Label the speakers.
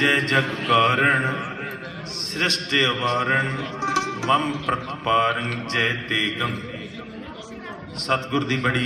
Speaker 1: ਜਗ ਕਾਰਣ ਸ੍ਰਿਸ਼ਟਿ ਅਵਾਰਣ ਮਮ ਪ੍ਰਤਪਾਰੰ ਜੈ ਤੇਗੰ। ਸਤਿਗੁਰ ਦੀ ਬੜੀ